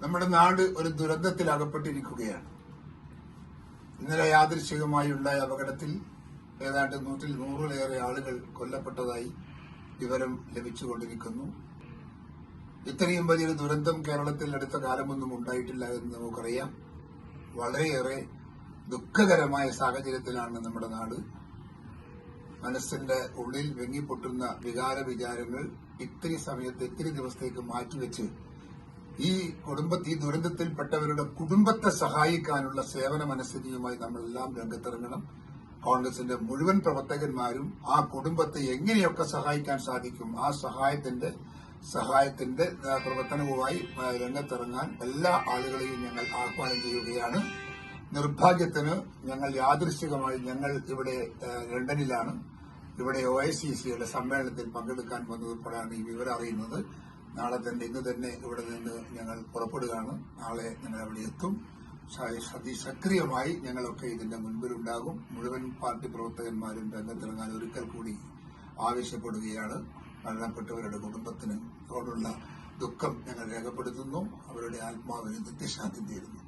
നമ്മുടെ നാട് ഒരു ദുരന്തത്തിൽ അകപ്പെട്ടിരിക്കുകയാണ് ഇന്നലെ യാദൃശികമായി ഉണ്ടായ അപകടത്തിൽ ഏതാണ്ട് നൂറ്റിൽ നൂറിലേറെ ആളുകൾ കൊല്ലപ്പെട്ടതായി വിവരം ലഭിച്ചുകൊണ്ടിരിക്കുന്നു. ഇത്രയും വലിയൊരു ദുരന്തം കേരളത്തിൽ അടുത്ത കാലമൊന്നും ഉണ്ടായിട്ടില്ല എന്ന് നമുക്കറിയാം. വളരെയേറെ ദുഃഖകരമായ സാഹചര്യത്തിലാണ് നമ്മുടെ നാട്. മനസ്സിന്റെ ഉള്ളിൽ വെങ്ങിപ്പൊട്ടുന്ന വികാര വിചാരങ്ങൾ ഇത്തിരി സമയത്ത് ഇത്തിരി ദിവസത്തേക്ക് മാറ്റിവെച്ച് ഈ കുടുംബ ഈ ദുരന്തത്തിൽപ്പെട്ടവരുടെ കുടുംബത്തെ സഹായിക്കാനുള്ള സേവന മനസ്ഥിതിയുമായി നമ്മളെല്ലാം രംഗത്തിറങ്ങണം. കോൺഗ്രസിന്റെ മുഴുവൻ പ്രവർത്തകന്മാരും ആ കുടുംബത്തെ എങ്ങനെയൊക്കെ സഹായിക്കാൻ സാധിക്കും ആ സഹായത്തിന്റെ സഹായത്തിന്റെ പ്രവർത്തനവുമായി രംഗത്തിറങ്ങാൻ എല്ലാ ആളുകളെയും ഞങ്ങൾ ആഹ്വാനം ചെയ്യുകയാണ്. നിർഭാഗ്യത്തിന് ഞങ്ങൾ യാദൃശ്ചികമായി ഞങ്ങൾ ഇവിടെ ലണ്ടനിലാണ്. ഇവിടെ ഒ ഐ സി സിയുടെ സമ്മേളനത്തിൽ പങ്കെടുക്കാൻ വന്നതുൾപ്പെടെയാണ് ഈ വിവരം അറിയുന്നത്. നാളെ തന്നെ ഇന്ന് തന്നെ ഇവിടെ നിന്ന് ഞങ്ങൾ പുറപ്പെടുകയാണ്. നാളെ ഞങ്ങൾ അവിടെ എത്തും. അതിസക്രിയമായി ഞങ്ങളൊക്കെ ഇതിന്റെ മുൻപിലുണ്ടാകും. മുഴുവൻ പാർട്ടി പ്രവർത്തകന്മാരും രംഗത്തിറങ്ങാൻ ഒരിക്കൽ കൂടി ആവശ്യപ്പെടുകയാണ്. മരണപ്പെട്ടവരുടെ കുടുംബത്തിന് അവരോടുള്ള ദുഃഖം ഞങ്ങൾ രേഖപ്പെടുത്തുന്നു. അവരുടെ ആത്മാവിന് നിത്യശാന്തി തീരുന്നു